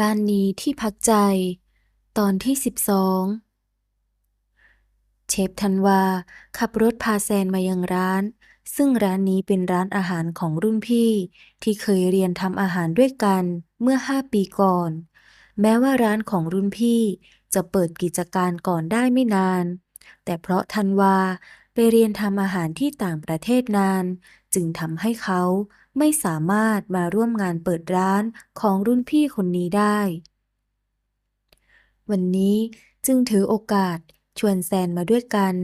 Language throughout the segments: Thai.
บ้านนี้ที่พักใจ ตอนที่สิบสองเชฟธันวา ขับรถพาแซนมายังร้าน ซึ่งร้านนี้เป็นร้านอาหารของรุ่นพี่ ที่เคยเรียนทำอาหารด้วยกันเมื่อห้าปีก่อน แม้ว่าร้านของรุ่นพี่จะเปิดกิจการก่อนได้ไม่นาน แต่เพราะธันวาไปเรียนทำอาหารที่ต่างประเทศนาน จึงทำให้เขา ไม่สามารถมาร่วมงานเปิดร้านของรุ่นพี่คนนี้ได้ วันนี้จึงถือโอกาสชวนแซนมาด้วยกัน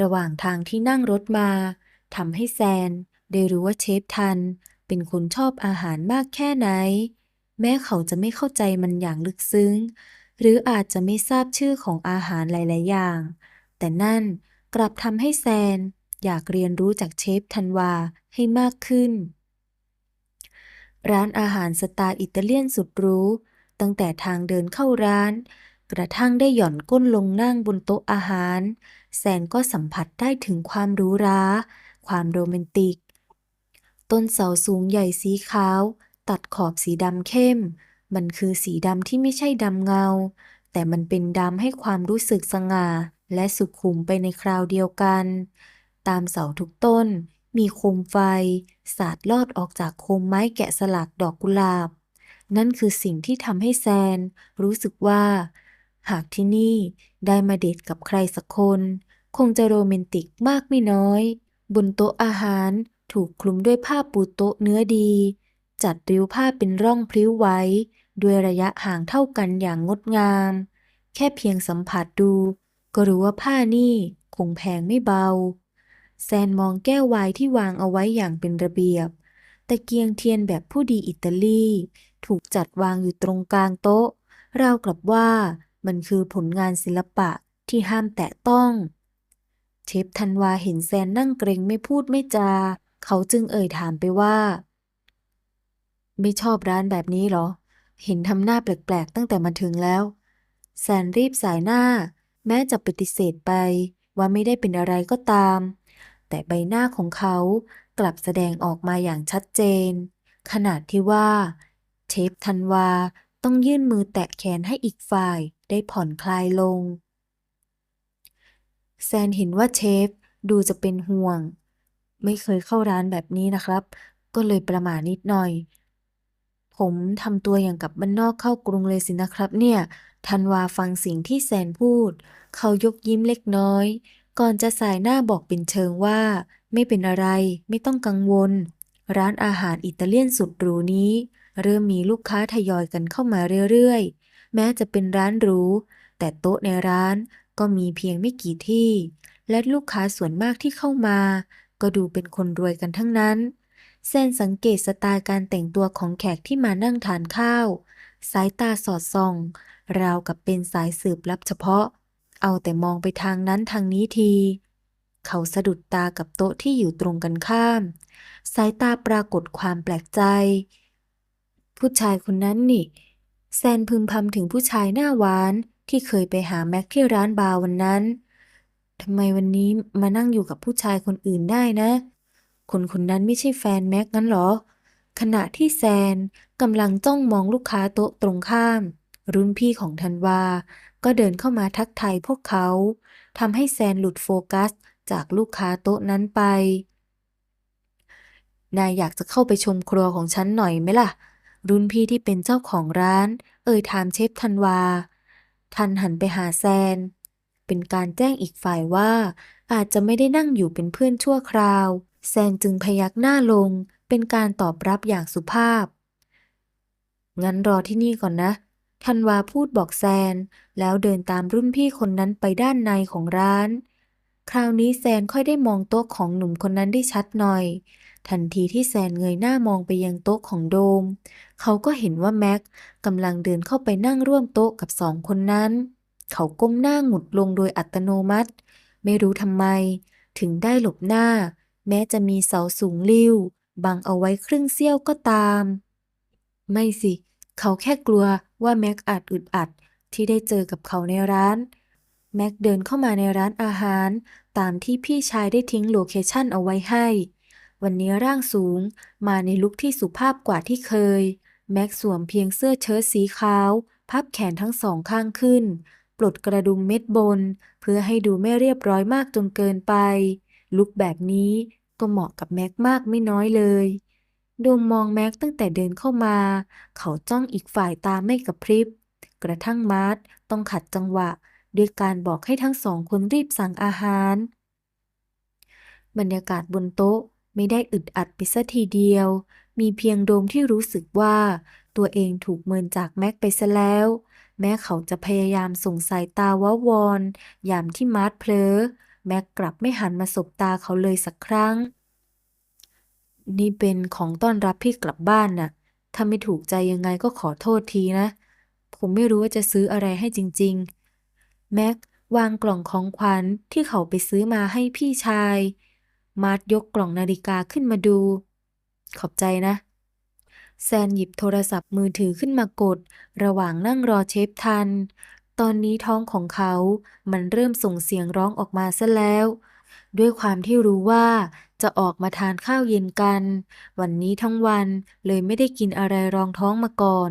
ระหว่างทางที่นั่งรถมาทำให้แซนได้รู้ว่าเชฟทัน เป็นคนชอบอาหารมากแค่ไหน แม้เขาจะไม่เข้าใจมันอย่างลึกซึ้ง หรืออาจจะไม่ทราบชื่อของอาหารหลาย ๆ อย่าง แต่นั่นกลับทำให้แซนอยากเรียนรู้จากเชฟธันวาให้มากขึ้น ร้านอาหารสไตล์อิตาเลียนสุดหรู้ตั้งแต่ทางเดินเข้าร้าน กระทั่งได้หย่อนก้นลงนั่งบนโต๊ะอาหาร แซนก็สัมผัสได้ถึงความหรูหรา ความโรแมนติก ต้นเสาสูงใหญ่สีขาว ตัดขอบสีดำเข้ม มันคือสีดำที่ไม่ใช่ดำเงา แต่มันเป็นดำให้ความรู้สึกสง่า และสุขุมไปในคราวเดียวกัน ตามเสาทุกต้น มีโคมไฟ สาดลอดออกจากโคมไม้แกะสลักดอกกุหลาบ นั่นคือสิ่งที่ทำให้แซน รู้สึกว่า หากที่นี่ได้มาเดทกับใครสักคน คงจะโรแมนติกมากไม่น้อย บนโต๊ะอาหารถูกคลุมด้วยผ้าปูโต๊ะเนื้อดี จัดริ้วผ้าเป็นร่องพลิ้วไว้ ด้วยระยะห่างเท่ากันอย่างงดงาม แค่เพียงสัมผัสดู ก็รู้ว่าผ้านี่คงแพงไม่เบา แซนมองแก้วไวน์ที่วางเอาไว้อย่างเป็นระเบียบ ตะเกียงเทียนแบบผู้ดีอิตาลี ถูกจัดวางอยู่ตรงกลางโต๊ะ ราวกับว่ามันคือผลงานศิลปะที่ห้ามแตะต้อง เชฟธันวาเห็นแซนนั่งเกรงไม่พูดไม่จา เขาจึงเอ่ยถามไปว่า ไม่ชอบร้านแบบนี้เหรอ เห็นทำหน้าแปลกๆ ตั้งแต่มาถึงแล้ว แซนรีบสายหน้า แม้จะปฏิเสธไปว่าไม่ได้เป็นอะไรก็ตาม แต่ใบหน้าของเขากลับแสดงออกมาอย่างชัดเจน ขนาดที่ว่า เชฟธันวาต้องยื่นมือแตะแขนให้อีกฝ่ายได้ผ่อนคลายลง แซนเห็นว่าเชฟดูจะเป็นห่วง ไม่เคยเข้าร้านแบบนี้นะครับ ก็เลยประหม่านิดหน่อย ผมทำตัวอย่างกับบ้านนอกเข้ากรุงเลยสินะครับเนี่ยธันวาฟังสิ่งที่แซนพูด เขายกยิ้มเล็กน้อย ก่อนจะสายหน้าบอกเป็นเชิงว่า ไม่เป็นอะไร ไม่ต้องกังวล ร้านอาหารอิตาเลียนสุดหรูนี้ เริ่มมีลูกค้าทยอยกันเข้ามาเรื่อยๆ แม้จะเป็นร้านหรู แต่โต๊ะในร้านก็มีเพียงไม่กี่ที่ และลูกค้าส่วนมากที่เข้ามา ก็ดูเป็นคนรวยกันทั้งนั้นแซนสังเกตสไตล์การแต่งตัวของแขกที่มานั่งทานข้าว สายตาสอดส่อง ราวกับเป็นสายสืบลับเฉพาะ เอาแต่มองไปทางนั้นทางนี้ที เขาสะดุดตากับโต๊ะที่อยู่ตรงกันข้าม สายตาปรากฏความแปลกใจ ผู้ชายคนนั้นนี่ แซนพึมพำถึงผู้ชายหน้าหวานที่เคยไปหาแม็กที่ร้านบาร์วันนั้นทำไมวันนี้มานั่งอยู่กับผู้ชายคนอื่นได้นะ คนคนนั้นไม่ใช่แฟนแม็กงั้นหรอ ขณะที่แซนกำลังจ้องมองลูกค้าโต๊ะตรงข้าม รุ่นพี่ของธันวา ก็เดินเข้ามาทักทายพวกเขาทำให้แซนหลุดโฟกัสจากลูกค้าโต๊ะนั้นไป นายอยากจะเข้าไปชมครัวของฉันหน่อยไหมล่ะ รุ่นพี่ที่เป็นเจ้าของร้าน เอ่ยถามเชฟธันวา ทันหันไปหาแซน เป็นการแจ้งอีกฝ่ายว่า อาจจะไม่ได้นั่งอยู่เป็นเพื่อนชั่วคราว แซนจึงพยักหน้าลง เป็นการตอบรับอย่างสุภาพ งั้นรอที่นี่ก่อนนะ ธันวาพูดบอกแซน แล้วเดินตามรุ่นพี่คนนั้นไปด้านในของร้าน คราวนี้แซนค่อยได้มองโต๊ะของหนุ่มคนนั้นได้ชัดหน่อย ทันทีที่แซนเงยหน้ามองไปยังโต๊ะของโดม เขาก็เห็นว่าแม็กกำลังเดินเข้าไปนั่งร่วมโต๊ะกับสองคนนั้น เขาก้มหน้าหงุดลงโดยอัตโนมัติ ไม่รู้ทำไม ถึงได้หลบหน้า แม้จะมีเสาสูงลิ่วบังเอาไว้ครึ่งเสี้ยวก็ตาม ไม่สิ เขาแค่กลัว ว่าแม็กอาจอึดอัดที่ได้เจอกับเขาในร้าน แม็กเดินเข้ามาในร้านอาหาร ตามที่พี่ชายได้ทิ้งโลเคชั่นเอาไว้ให้ วันนี้ร่างสูงมาในลุคที่สุภาพกว่าที่เคย แม็กสวมเพียงเสื้อเชิ้ตสีขาว พับแขนทั้งสองข้างขึ้น ปลดกระดุมเม็ดบน เพื่อให้ดูไม่เรียบร้อยมากจนเกินไป ลุคแบบนี้ก็เหมาะกับแม็กมากไม่น้อยเลย โดมมองแม็กตั้งแต่เดินเข้ามา เขาจ้องอีกฝ่ายตาไม่กระพริบ กระทั่งมาร์ทต้องขัดจังหวะ ด้วยการบอกให้ทั้งสองคนรีบสั่งอาหาร บรรยากาศบนโต๊ะไม่ได้อึดอัดไปซะทีเดียว มีเพียงโดมที่รู้สึกว่า ตัวเองถูกเมินจากแม็กไปซะแล้ว แม้เขาจะพยายามส่งสายตาว้าวอนยามที่มาร์ทเผลอแม็กกลับไม่หันมาสบตาเขาเลยสักครั้ง นี่เป็นของต้อนรับพี่กลับบ้านน่ะ ถ้าไม่ถูกใจยังไงก็ขอโทษทีนะ ผมไม่รู้ว่าจะซื้ออะไรให้จริง ๆ แม็กวางกล่องของขวัญที่เขาไปซื้อมาให้พี่ชาย มาร์ทยกกล่องนาฬิกาขึ้นมาดู ขอบใจนะ แซนหยิบโทรศัพท์มือถือขึ้นมากด ระหว่างนั่งรอเชฟทัน ตอนนี้ท้องของเขา มันเริ่มส่งเสียงร้องออกมาซะแล้ว ด้วยความที่รู้ว่า จะออกมาทานข้าวเย็นกัน วันนี้ทั้งวันเลยไม่ได้กินอะไรรองท้องมาก่อน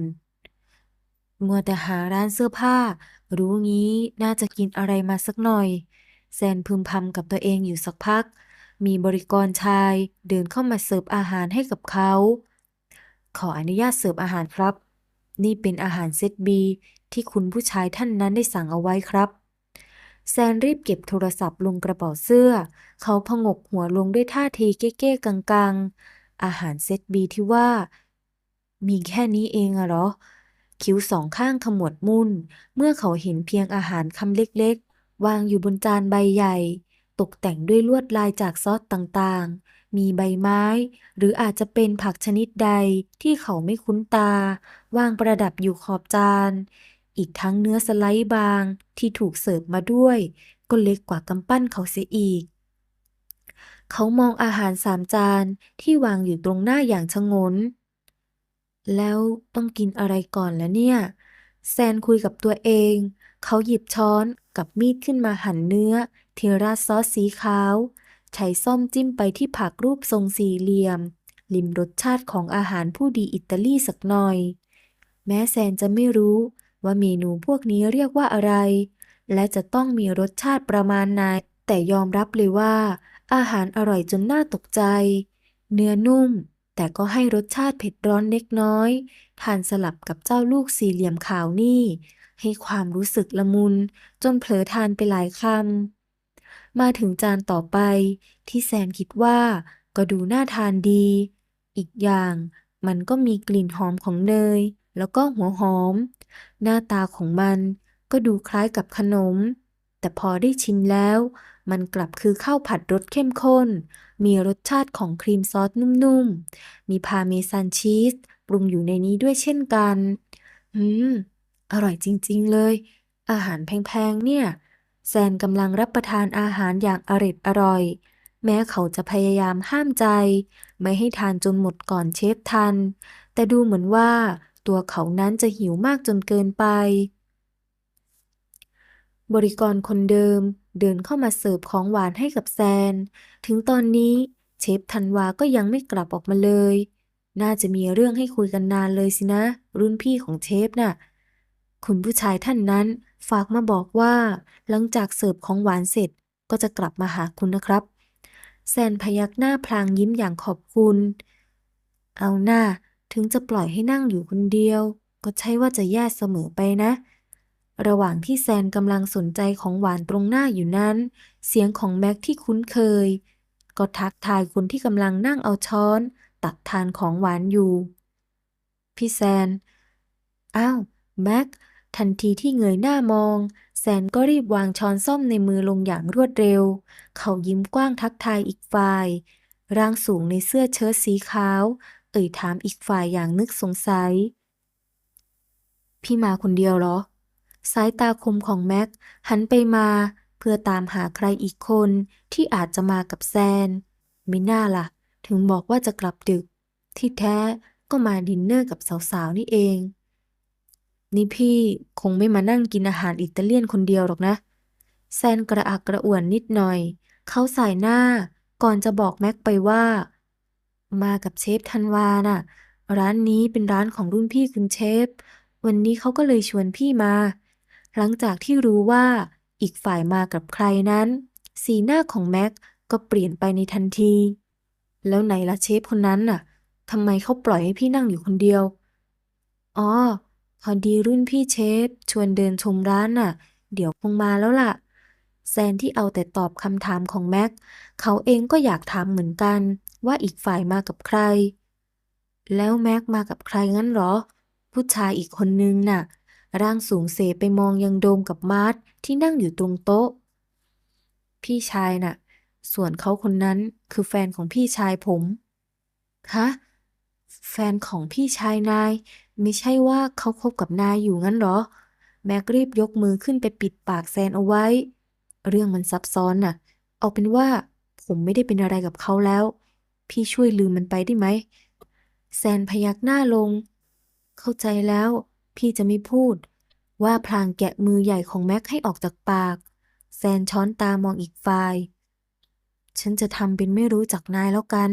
มัวแต่หาร้านเสื้อผ้า รู้งี้น่าจะกินอะไรมาสักหน่อย แซนพึมพำกับตัวเองอยู่สักพัก มีบริกรชายเดินเข้ามาเสิร์ฟอาหารให้กับเขา ขออนุญาตเสิร์ฟอาหารครับ นี่เป็นอาหารเซตบีที่คุณผู้ชายท่านนั้นได้สั่งเอาไว้ครับ แซนรีบเก็บโทรศัพท์ลงกระเป๋าเสื้อ เขาพงกหัวลงด้วยท่าทีเก้ๆกังๆ อาหารเซตบีที่ว่า มีแค่นี้เองอะหรอ คิ้วสองข้างขมวดมุ่น เมื่อเขาเห็นเพียงอาหารคำเล็กๆ วางอยู่บนจานใบใหญ่ ตกแต่งด้วยลวดลายจากซอสต่างๆ มีใบไม้ หรืออาจจะเป็นผักชนิดใดที่เขาไม่คุ้นตา วางประดับอยู่ขอบจาน อีกทั้งเนื้อสไลด์บางที่ถูกเสิร์ฟมาด้วย ก็เล็กกว่ากำปั้นเขาเสียอีก เขามองอาหารสามจานที่วางอยู่ตรงหน้าอย่างชงน แล้วต้องกินอะไรก่อนแล้วเนี่ย แซนคุยกับตัวเอง เขาหยิบช้อนกับมีดขึ้นมาหั่นเนื้อทีราซอสสีขาว ใช้ส้อมจิ้มไปที่ผักรูปทรงสี่เหลี่ยม ลิมรสชาติของอาหารผู้ดีอิตาลีสักหน่อย แม้แซนจะไม่รู้ ว่าเมนูพวกนี้เรียกว่าอะไร และจะต้องมีรสชาติประมาณไหนแต่ยอมรับเลยว่า อาหารอร่อยจนน่าตกใจ เนื้อนุ่ม แต่ก็ให้รสชาติเผ็ดร้อนเล็กน้อย ทานสลับกับเจ้าลูกสี่เหลี่ยมขาวนี่ ให้ความรู้สึกละมุน จนเผลอทานไปหลายคำ มาถึงจานต่อไป ที่แซนคิดว่า ก็ดูน่าทานดี อีกอย่าง มันก็มีกลิ่นหอมของเนย แล้วก็หัวหอม หน้าตาของมันก็ดูคล้ายกับขนม แต่พอได้ชิมแล้ว มันกลับคือข้าวผัดรสเข้มข้น มีรสชาติของครีมซอสนุ่มๆ มีพาเมซานชีสปรุงอยู่ในนี้ด้วยเช่นกัน อืม อร่อยจริงๆเลย อาหารแพงๆ เนี่ย แซนกำลังรับประทานอาหารอย่างอร็ดอร่อย แม้เขาจะพยายามห้ามใจ ไม่ให้ทานจนหมดก่อนเชฟทัน แต่ดูเหมือนว่า ตัวเขานั้นจะหิวมากจนเกินไป บริกรคนเดิมเดินเข้ามาเสิร์ฟของหวานให้กับแซน ถึงตอนนี้เชฟธันวาก็ยังไม่กลับออกมาเลย น่าจะมีเรื่องให้คุยกันนานเลยสินะ รุ่นพี่ของเชฟน่ะ คุณผู้ชายท่านนั้นฝากมาบอกว่า หลังจากเสิร์ฟของหวานเสร็จก็จะกลับมาหาคุณนะครับ แซนพยักหน้าพลางยิ้มอย่างขอบคุณ เอาหน้า ถึงจะปล่อยให้นั่งอยู่คนเดียว ก็ใช่ว่าจะแย่เสมอไปนะ ระหว่างที่แซนกำลังสนใจของหวานตรงหน้าอยู่นั้น เสียงของแม็กที่คุ้นเคย ก็ทักทายคนที่กำลังนั่งเอาช้อน ตักทานของหวานอยู่ พี่แซน อ้าว แม็ก ทันทีที่เงยหน้ามอง แซนก็รีบวางช้อนส้อมในมือลงอย่างรวดเร็ว เขายิ้มกว้างทักทายอีกฝ่ายร่างสูงในเสื้อเชิ้ตสีขาว เอ่ยถามอีกฝ่ายอย่างนึกสงสัย พี่มาคนเดียวเหรอ สายตาคมของแม็กหันไปมาเพื่อตามหาใครอีกคนที่อาจจะมากับแซนไม่น่าล่ะ ถึงบอกว่าจะกลับดึก ที่แท้ก็มาดินเนอร์กับสาวๆนี่เอง นี่พี่คงไม่มานั่งกินอาหารอิตาเลียนคนเดียวหรอกนะ แซนกระอักกระอ่วนนิดหน่อย เขาสายหน้าก่อนจะบอกแม็กไปว่า มากับเชฟธันวาน่ะ ร้านนี้เป็นร้านของรุ่นพี่คุณเชฟ วันนี้เขาก็เลยชวนพี่มา หลังจากที่รู้ว่าอีกฝ่ายมากับใครนั้น สีหน้าของแม็กก็เปลี่ยนไปในทันที แล้วไหนล่ะเชฟคนนั้นน่ะทำไมเขาปล่อยให้พี่นั่งอยู่คนเดียว อ๋อ พอดีรุ่นพี่เชฟชวนเดินชมร้านน่ะ เดี๋ยวคงมาแล้วล่ะ แซนที่เอาแต่ตอบคำถามของแม็ก เขาเองก็อยากถามเหมือนกันว่าอีกฝ่ายมากับใคร แล้วแม็กมากับใครงั้นเหรอ ผู้ชายอีกคนนึงน่ะ ร่างสูงเสไปมองยังโดมกับมาร์ทที่นั่งอยู่ตรงโต๊ะ พี่ชายน่ะ ส่วนเขาคนนั้นคือแฟนของพี่ชายผม ฮะ แฟนของพี่ชายนาย ไม่ใช่ว่าเขาคบกับนายอยู่งั้นเหรอ แม็กรีบยกมือขึ้นไปปิดปากแซนเอาไว้ เรื่องมันซับซ้อนน่ะ เอาเป็นว่าผมไม่ได้เป็นอะไรกับเขาแล้ว พี่ช่วยลืมมันไปได้ไหม แซนพยักหน้าลง เข้าใจแล้ว พี่จะไม่พูด ว่าพลางแกะมือใหญ่ของแม็กให้ออกจากปาก แซนช้อนตามองอีกฝ่าย ฉันจะทำเป็นไม่รู้จักนายแล้วกัน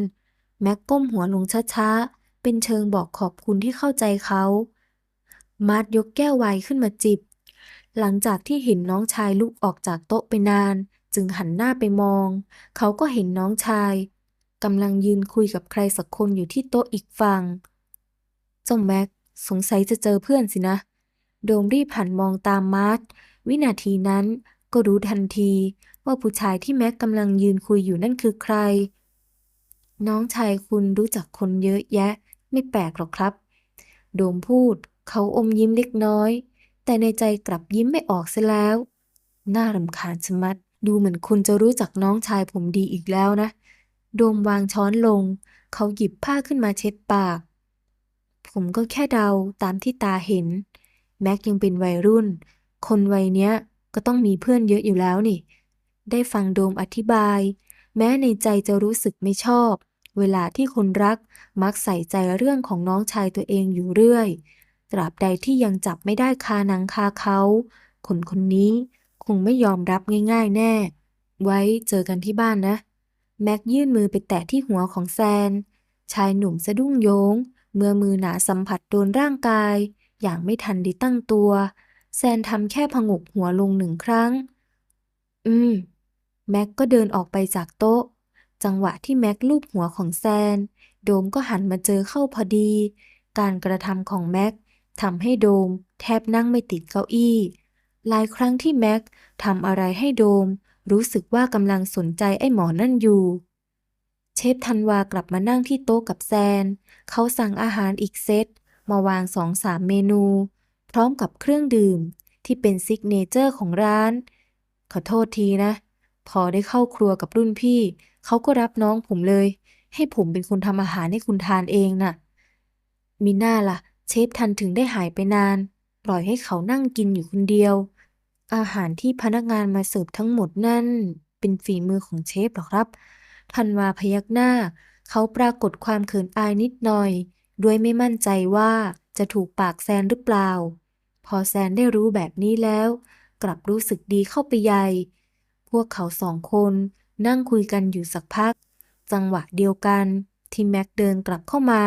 แม็กก้มหัวลงช้าๆ เป็นเชิงบอกขอบคุณที่เข้าใจเขา มาร์ทยกแก้วไวน์ขึ้นมาจิบ หลังจากที่เห็นน้องชายลุกออกจากโต๊ะไปนาน จึงหันหน้าไปมอง เขาก็เห็นน้องชายกำลังยืนคุยกับใครสักคนอยู่ที่โต๊ะอีกฝั่งเจ้าแม็กสงสัยจะเจอเพื่อนสินะ โดมรีบหันมองตามมาร์ทวินาทีนั้นก็รู้ทันทีว่าผู้ชายที่แม็กกำลังยืนคุยอยู่นั่นคือใคร น้องชายคุณรู้จักคนเยอะแยะ ไม่แปลกหรอกครับ โดมพูด เขาอมยิ้มเล็กน้อย แต่ในใจกลับยิ้มไม่ออกเสียแล้ว น่ารำคาญชะมัด ดูเหมือนคุณจะรู้จักน้องชายผมดีอีกแล้วนะ โดมวางช้อนลง เขาหยิบผ้าขึ้นมาเช็ดปาก ผมก็แค่เดาตามที่ตาเห็น แม็กยังเป็นวัยรุ่น คนวัยเนี้ยก็ต้องมีเพื่อนเยอะอยู่แล้วนี่ ได้ฟังโดมอธิบาย แม้ในใจจะรู้สึกไม่ชอบ เวลาที่คนรักมักใส่ใจเรื่องของน้องชายตัวเองอยู่เรื่อย ตราบใดที่ยังจับไม่ได้คาหนังคาเขา คนคนนี้คงไม่ยอมรับง่ายๆแน่ ไว้เจอกันที่บ้านนะ แม็กยื่นมือไปแตะที่หัวของแซน ชายหนุ่มสะดุ้งโยง เมื่อมือหนาสัมผัสโดนร่างกาย อย่างไม่ทันได้ตั้งตัว แซนทำแค่ผงกหัวลงหนึ่งครั้ง อืม แม็กก็เดินออกไปจากโต๊ะ จังหวะที่แม็กลูบหัวของแซน โดมก็หันมาเจอเข้าพอดี การกระทำของแม็ก ทำให้โดมแทบนั่งไม่ติดเก้าอี้ หลายครั้งที่แม็กทำอะไรให้โดม รู้สึกว่ากำลังสนใจไอ้หมอนั่นอยู่ เชฟธันวากลับมานั่งที่โต๊ะกับแซน เขาสั่งอาหารอีกเซต มาวางสองสามเมนู พร้อมกับเครื่องดื่มที่เป็นซิกเนเจอร์ของร้าน ขอโทษทีนะ พอได้เข้าครัวกับรุ่นพี่ เขาก็รับน้องผมเลย ให้ผมเป็นคนทำอาหารให้คุณทานเองน่ะมีหน้าล่ะ เชฟทันถึงได้หายไปนาน ปล่อยให้เขานั่งกินอยู่คนเดียว อาหารที่พนักงานมาเสิร์ฟทั้งหมดนั่น เป็นฝีมือของเชฟหรอครับธันวาพยักหน้า เขาปรากฏความเขินอายนิดหน่อย ด้วยไม่มั่นใจว่าจะถูกปากแซนหรือเปล่า พอแซนได้รู้แบบนี้แล้ว กลับรู้สึกดีเข้าไปใหญ่ พวกเขาสองคนนั่งคุยกันอยู่สักพัก จังหวะเดียวกันที่แม็กเดินกลับเข้ามา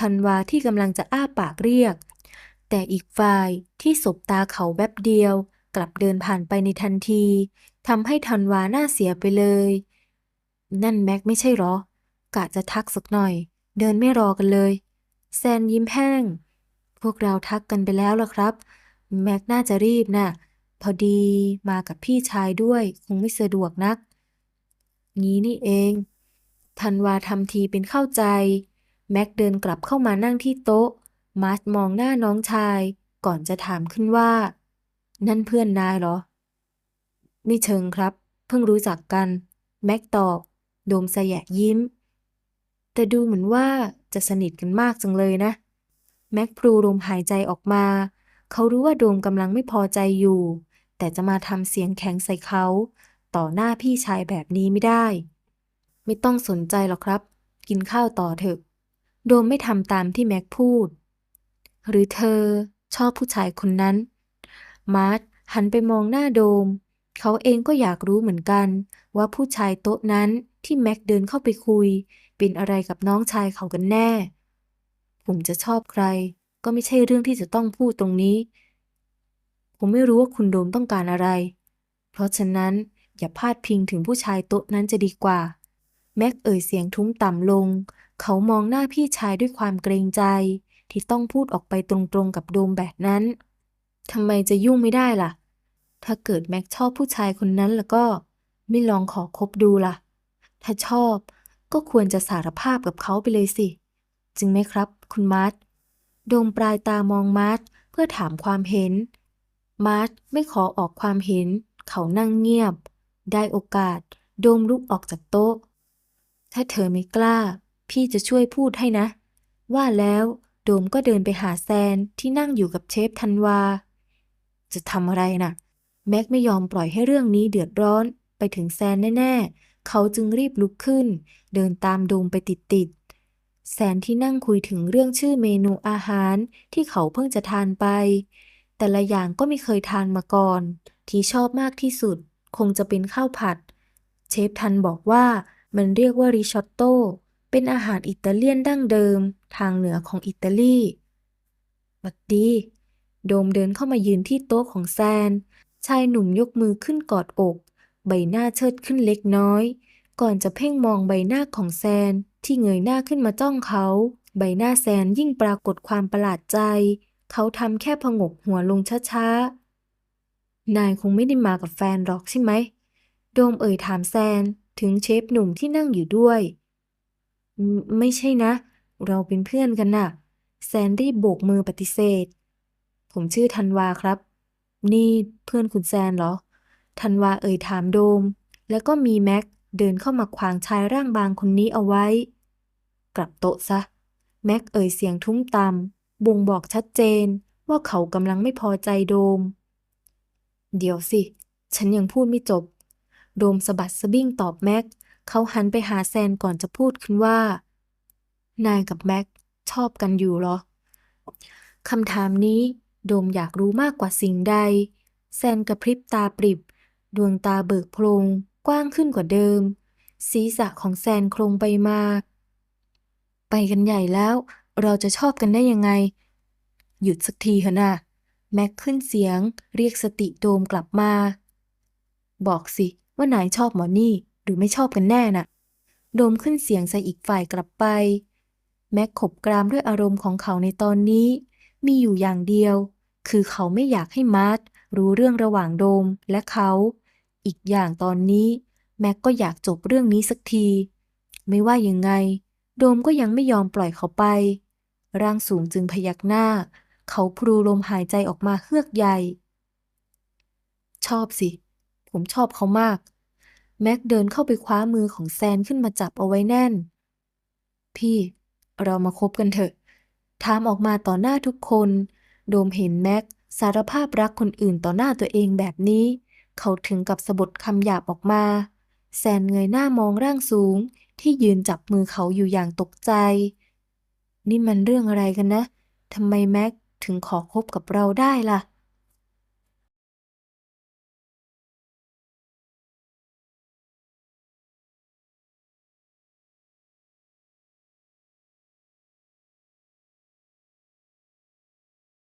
ธันวาที่กำลังจะอ้าปากเรียก แต่อีกฝ่ายที่สบตาเขาแวบเดียว กลับเดินผ่านไปในทันทีทำให้ธันวาหน้าเสียไปเลย นั่นแม็กไม่ใช่หรอ กะจะทักสักหน่อย เดินไม่รอกันเลย แซนยิ้มแห้ง พวกเราทักกันไปแล้วล่ะครับ แม็กน่าจะรีบน่ะ พอดีมากับพี่ชายด้วย คงไม่สะดวกนัก งี้นี่เองธันวาทำทีเป็นเข้าใจ แม็กเดินกลับเข้ามานั่งที่โต๊ะ มาร์ชมองหน้าน้องชาย ก่อนจะถามขึ้นว่า นั่นเพื่อนนายเหรอ ไม่เชิงครับ เพิ่งรู้จักกัน แม็กตอบ โดมสยะยิ้ม แต่ดูเหมือนว่าจะสนิทกันมากจังเลยนะ แม็กพลูลมหายใจออกมา เขารู้ว่าโดมกำลังไม่พอใจอยู่ แต่จะมาทำเสียงแข็งใส่เขา ต่อหน้าพี่ชายแบบนี้ไม่ได้ ไม่ต้องสนใจหรอกครับ กินข้าวต่อเถอะ โดมไม่ทำตามที่แม็กพูด หรือเธอชอบผู้ชายคนนั้น มาร์ทหันไปมองหน้าโดม เขาเองก็อยากรู้เหมือนกัน ว่าผู้ชายโต๊ะนั้นที่แม็กเดินเข้าไปคุย เป็นอะไรกับน้องชายเขากันแน่ ผมจะชอบใคร ก็ไม่ใช่เรื่องที่จะต้องพูดตรงนี้ ผมไม่รู้ว่าคุณโดมต้องการอะไร เพราะฉะนั้นอย่าพาดพิงถึงผู้ชายโต๊ะนั้นจะดีกว่า แม็กเอ่ยเสียงทุ้มต่ำลง เขามองหน้าพี่ชายด้วยความเกรงใจ ที่ต้องพูดออกไปตรงๆกับโดมแบบนั้นทำไมจะยุ่งไม่ได้ล่ะ ถ้าเกิดแม็กชอบผู้ชายคนนั้นแล้วก็ ไม่ลองขอคบดูล่ะ ถ้าชอบก็ควรจะสารภาพกับเขาไปเลยสิ จริงไหมครับ คุณมาร์ทโดมปลายตามองมาร์ทเพื่อถามความเห็น มาร์ทไม่ขอออกความเห็น เขานั่งเงียบ ได้โอกาส โดมลุกออกจากโต๊ะ ถ้าเธอไม่กล้า พี่จะช่วยพูดให้นะ ว่าแล้วโดมก็เดินไปหาแซนที่นั่งอยู่กับเชฟธันวา จะทำอะไรน่ะ แม็กไม่ยอมปล่อยให้เรื่องนี้เดือดร้อนไปถึงแซนแน่ๆ เขาจึงรีบลุกขึ้น เดินตามโดมไปติดๆ แซนที่นั่งคุยถึงเรื่องชื่อเมนูอาหารที่เขาเพิ่งจะทานไป แต่ละอย่างก็ไม่เคยทานมาก่อน ที่ชอบมากที่สุด คงจะเป็นข้าวผัด เชฟทันบอกว่ามันเรียกว่าริชอตโต เป็นอาหารอิตาเลียนดั้งเดิมทางเหนือของอิตาลีบัดดี โดมเดินเข้ามายืนที่โต๊ะของแซน ชายหนุ่มยกมือขึ้นกอดอก ใบหน้าเชิดขึ้นเล็กน้อย ก่อนจะเพ่งมองใบหน้าของแซนที่เงยหน้าขึ้นมาจ้องเขา ใบหน้าแซนยิ่งปรากฏความประหลาดใจ เขาทำแค่ผงกหัวลงช้าๆ นายคงไม่ได้มากับแฟนหรอกใช่ไหม โดมเอ่ยถามแซนถึงเชฟหนุ่มที่นั่งอยู่ด้วย ไม่ใช่นะ เราเป็นเพื่อนกันน่ะ แซนรีบโบกมือปฏิเสธ ผมชื่อธันวาครับ นี่เพื่อนคุณแซนเหรอ ธันวาเอ่ยถามโดม แล้วก็มีแม็กเดินเข้ามาขวางชายร่างบางคนนี้เอาไว้ กลับโต๊ะซะ แม็กเอ่ยเสียงทุ้มต่ำบ่งบอกชัดเจนว่าเขากำลังไม่พอใจโดม เดี๋ยวสิ ฉันยังพูดไม่จบ โดมสะบัดสะบิ้งตอบแม็ก เขาหันไปหาแซนก่อนจะพูดขึ้นว่า นายกับแม็กชอบกันอยู่เหรอคำถามนี้โดมอยากรู้มากกว่าสิ่งใด แซนกระพริบตาปริบ ดวงตาเบิกโพลงกว้างขึ้นกว่าเดิม ศีรษะของแซนโครงไปมา ไปกันใหญ่แล้ว เราจะชอบกันได้ยังไง หยุดสักทีเถอะนะแม็กขึ้นเสียง เรียกสติโดมกลับมา บอกสิว่านายชอบหมอนี่ หรือไม่ชอบกันแน่น่ะ โดมขึ้นเสียงใส่อีกฝ่ายกลับไป แม็กขบกรามด้วยอารมณ์ของเขาในตอนนี้ มีอยู่อย่างเดียว คือเขาไม่อยากให้มาร์ทรู้เรื่องระหว่างโดมและเขา อีกอย่างตอนนี้ แม็กก็อยากจบเรื่องนี้สักที ไม่ว่ายังไง โดมก็ยังไม่ยอมปล่อยเขาไป ร่างสูงจึงพยักหน้า เขาพลูลมหายใจออกมาเฮือกใหญ่ ชอบสิ ผมชอบเขามาก แม็กเดินเข้าไปคว้ามือของแซนขึ้นมาจับเอาไว้แน่น พี่เรามาคบกันเถอะ ถามออกมาต่อหน้าทุกคน โดมเห็นแม็กสารภาพรักคนอื่นต่อหน้าตัวเองแบบนี้ เขาถึงกับสะบดคำหยาบออกมา แซนเงยหน้ามองร่างสูง ที่ยืนจับมือเขาอยู่อย่างตกใจ นี่มันเรื่องอะไรกันนะทำไมแม็กถึงขอคบกับเราได้ล่ะ